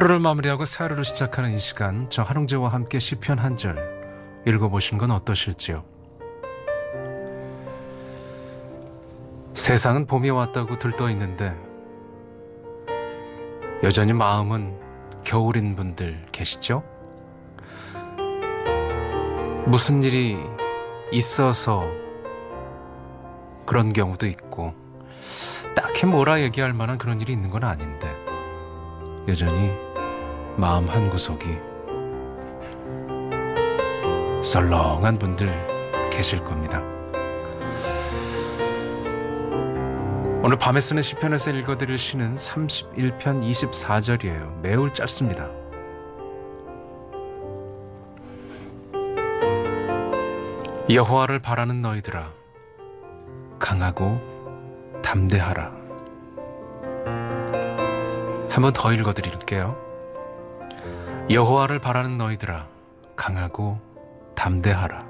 하루를 마무리하고 새 하루를 시작하는 이 시간 저 한홍재와 함께 시편 한 절 읽어보신 건 어떠실지요? 세상은 봄이 왔다고 들떠 있는데 여전히 마음은 겨울인 분들 계시죠? 무슨 일이 있어서 그런 경우도 있고 딱히 뭐라 얘기할 만한 그런 일이 있는 건 아닌데 여전히 마음 한구석이 썰렁한 분들 계실 겁니다. 오늘 밤에 쓰는 시편에서 읽어드릴 시는 31편 24절이에요. 매우 짧습니다. 여호와를 바라는 너희들아 강하고 담대하라. 한번 더 읽어드릴게요. 여호와를 바라는 너희들아 강하고 담대하라.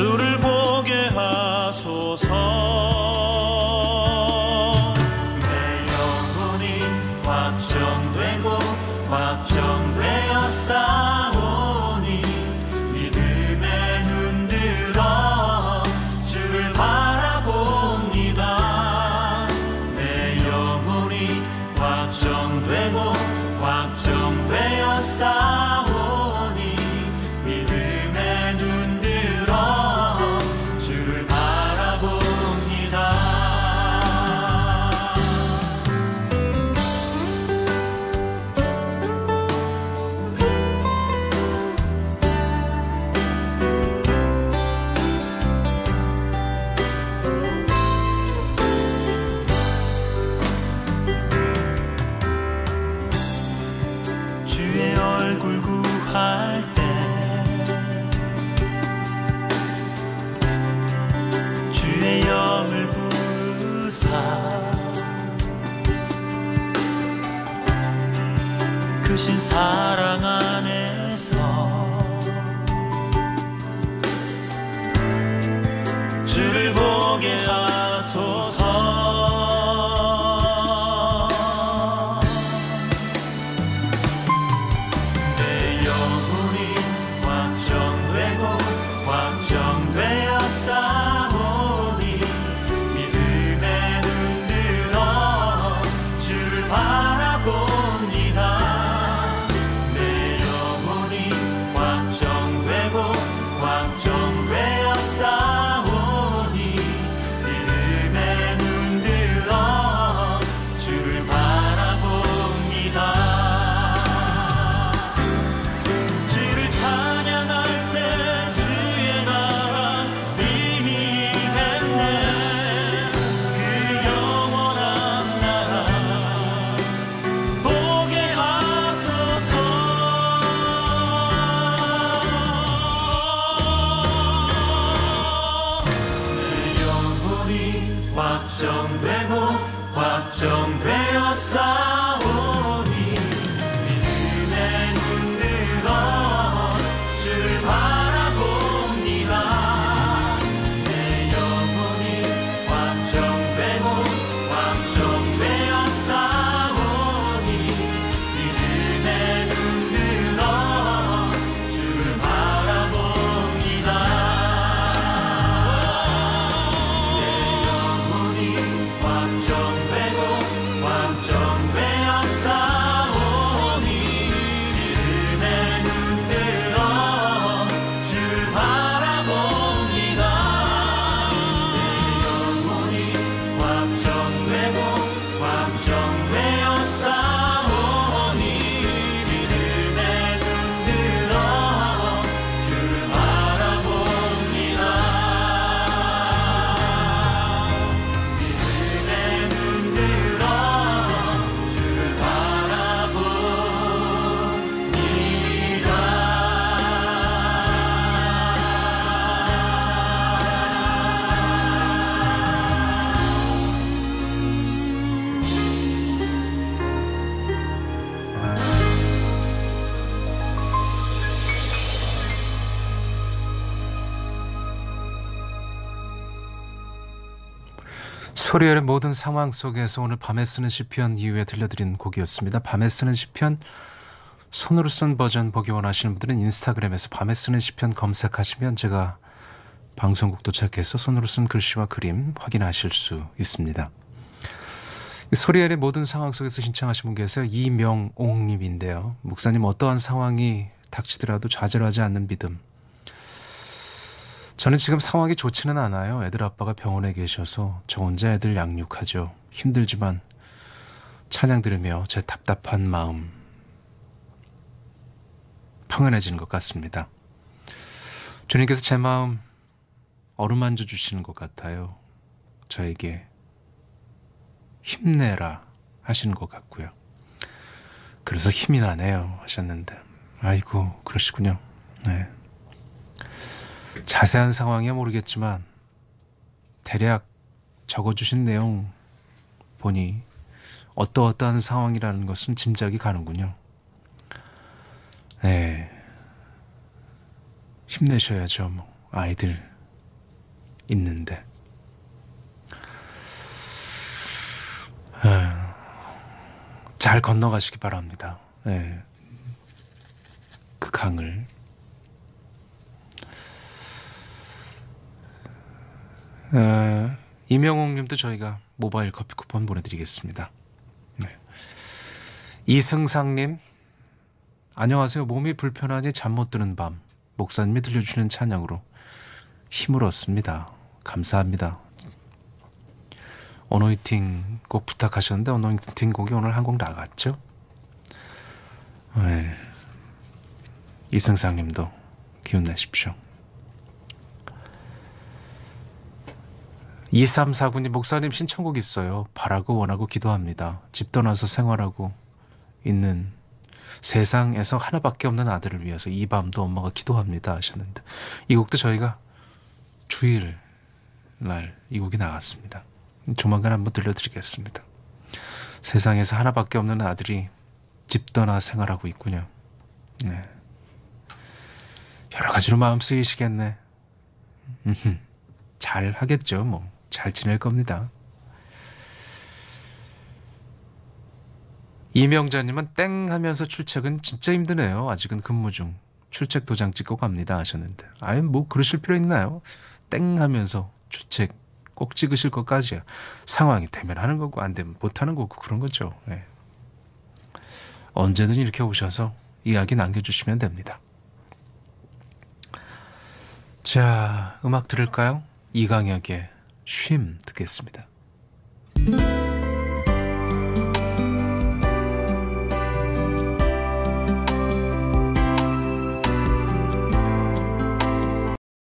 주를 보게 하소서 소리엘의 모든 상황 속에서 오늘 밤에 쓰는 시편 이후에 들려드린 곡이었습니다. 밤에 쓰는 시편 손으로 쓴 버전 보기 원하시는 분들은 인스타그램에서 밤에 쓰는 시편 검색하시면 제가 방송국 도착해서 손으로 쓴 글씨와 그림 확인하실 수 있습니다. 소리엘의 모든 상황 속에서 신청하신 분 계세요. 이명옥님인데요. 목사님 어떠한 상황이 닥치더라도 좌절하지 않는 믿음. 저는 지금 상황이 좋지는 않아요. 애들 아빠가 병원에 계셔서 저 혼자 애들 양육하죠. 힘들지만 찬양 들으며 제 답답한 마음 평안해지는 것 같습니다. 주님께서 제 마음 어루만져 주시는 것 같아요. 저에게 힘내라 하시는 것 같고요. 그래서 힘이 나네요 하셨는데 아이고 그러시군요. 네. 자세한 상황이야 모르겠지만 대략 적어주신 내용 보니 어떠어떠한 상황이라는 것은 짐작이 가는군요. 네. 힘내셔야죠. 뭐 아이들 있는데. 잘 건너가시기 바랍니다. 네. 그 강을. 어, 이명옥 님도 저희가 모바일 커피 쿠폰 보내드리겠습니다. 네. 이승상 님, 안녕하세요. 몸이 불편하니 잠 못 드는 밤. 목사님이 들려주시는 찬양으로 힘을 얻습니다. 감사합니다. 어노이팅 꼭 부탁하셨는데 어노이팅 곡이 오늘 한 곡 나갔죠? 네. 이승상님도 기운 내십시오. 2349님 목사님 신청곡 있어요. 바라고 원하고 기도합니다. 집 떠나서 생활하고 있는 세상에서 하나밖에 없는 아들을 위해서 이 밤도 엄마가 기도합니다 하셨는데 이 곡도 저희가 주일 날 이 곡이 나왔습니다. 조만간 한번 들려드리겠습니다. 세상에서 하나밖에 없는 아들이 집 떠나 생활하고 있군요. 네. 여러 가지로 마음 쓰이시겠네. 잘 하겠죠, 뭐. 잘 지낼 겁니다. 이명자님은 땡 하면서 출첵은 진짜 힘드네요. 아직은 근무 중. 출첵 도장 찍고 갑니다 하셨는데. 아유, 뭐 그러실 필요 있나요? 땡 하면서 출첵 꼭 찍으실 것까지야. 상황이 되면 하는 거고 안 되면 못 하는 거고 그런 거죠. 네. 언제든 이렇게 오셔서 이야기 남겨주시면 됩니다. 자, 음악 들을까요? 이강혁의 쉼 듣겠습니다.